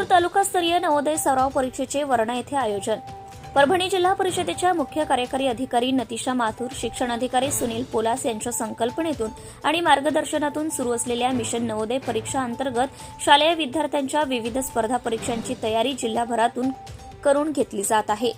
जिंतूर तालुकास्तरीय नवोदय सराव परीक्षेचे वरणा येथे आयोजन. परभणी जिल्हा परिषदेच्या मुख्य कार्यकारी अधिकारी नतिशा माथुर शिक्षण अधिकारी सुनील पोलास यांच्या संकल्पनेतून आणि मार्गदर्शनातून सुरू असलेल्या मिशन नवोदय परीक्षा अंतर्गत शालेय विद्यार्थ्यांच्या विविध स्पर्धा परीक्षांची तयारी जिल्हाभरातून करून घेतली जात आहे.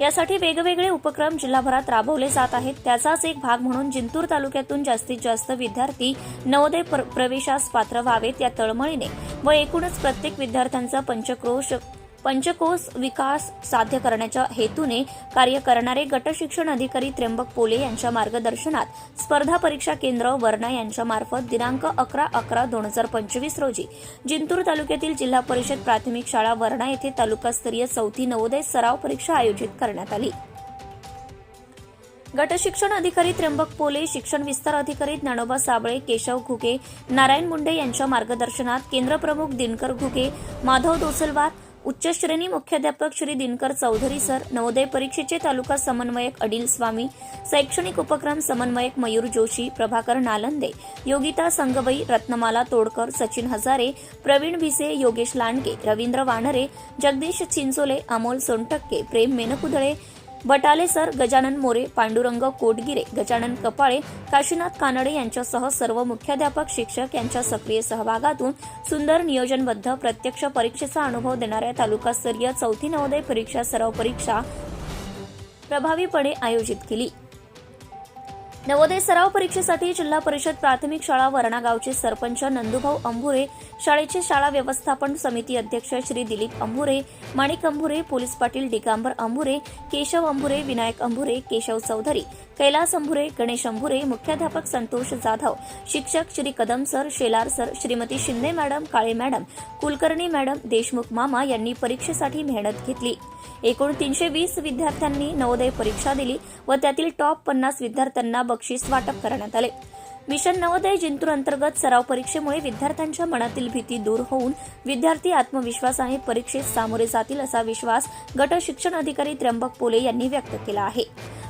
यासाठी वेगवेगळे उपक्रम जिल्हाभरात राबवले जात आहेत. त्याचाच एक भाग म्हणून जिंतूर तालुक्यातून जास्तीत जास्त विद्यार्थी नवोदय प्र- प्रवेशास पात्र व्हावेत या तळमळीने व एकूणच प्रत्येक विद्यार्थ्यांचा पंचक्रोश पंचकोश विकास साध्य करण्याच्या हेतूने कार्य करणारे गट शिक्षण अधिकारी त्र्यंबक पोले यांच्या मार्गदर्शनात स्पर्धा परीक्षा केंद्र वर्णा यांच्या मार्फत दिनांक अकरा अकरा दोन हजार पंचवीस रोजी जिंतूर तालुक्यातील जिल्हा परिषद प्राथमिक शाळा वर्णा येथे तालुकास्तरीय चौथी नवोदय सराव परीक्षा आयोजित करण्यात आली. गट शिक्षण अधिकारी त्र्यंबक पोले शिक्षण विस्तार अधिकारी ज्ञानोबा साबळे केशव घुगे नारायण मुंडे यांच्या मार्गदर्शनात केंद्रप्रमुख दिनकर घुगे माधव दोसलवार उच्च श्रेणी मुख्याध्यापक श्री दिनकर चौधरी सर नवोदय परीक्षेचे तालुका समन्वयक अडील स्वामी शैक्षणिक उपक्रम समन्वयक मयूर जोशी प्रभाकर नालंदे योगिता संगबई रत्नमाला तोडकर सचिन हजारे प्रवीण भिसे योगेश लांडगे रवींद्र वानरे जगदीश चिंचोले अमोल सोनटक्के प्रेम मेनकुदळे बटाले सर गजानन मोरे पांडुरंग कोटगिरे गजानन कपाळे काशीनाथ कानडे यांच्यासह सर्व मुख्याध्यापक शिक्षक यांच्या सक्रिय सहभागातून सुंदर नियोजनबद्ध प्रत्यक्ष परीक्षेचा अनुभव देणाऱ्या तालुकास्तरीय चौथी नवोदय परीक्षा सराव परीक्षा प्रभावीपणे आयोजित केली. नवोदय सराव परीक्षेसाठी जिल्हा परिषद प्राथमिक शाळा वर्णागावचे सरपंच नंदुभाऊ अंभुरे शाळेचे शाळा व्यवस्थापन समिती अध्यक्ष श्री दिलीप अंभुरे माणिक अंभुरे पोलीस पाटील दिगांबर अंभुरे केशव अंभुरे विनायक अंभुरे केशव चौधरी कैलास अंभुरे गणेश अंभुरे मुख्याध्यापक संतोष जाधव शिक्षक Shri Kadam sir Shelar sir Shrimati Shinde madam Kale madam Kulkarni madam Deshmukh मामा यांनी परीक्षेसाठी मेहनत घेतली. एकूण तीनशे वीस विद्यार्थ्यांनी नवोदय परीक्षा दिली व त्यातील टॉप पन्नास विद्यार्थ्यांना बक्षीस वाटप करण्यात आले. मिशन नवोदय जिंतूर अंतर्गत सराव परीक्षेमुळे विद्यार्थ्यांच्या मनातील भीती दूर होऊन विद्यार्थी आत्मविश्वासाने परीक्षेत सामोरे जातील असा विश्वास गट शिक्षण अधिकारी त्र्यंबक पोले यांनी व्यक्त केला आहे.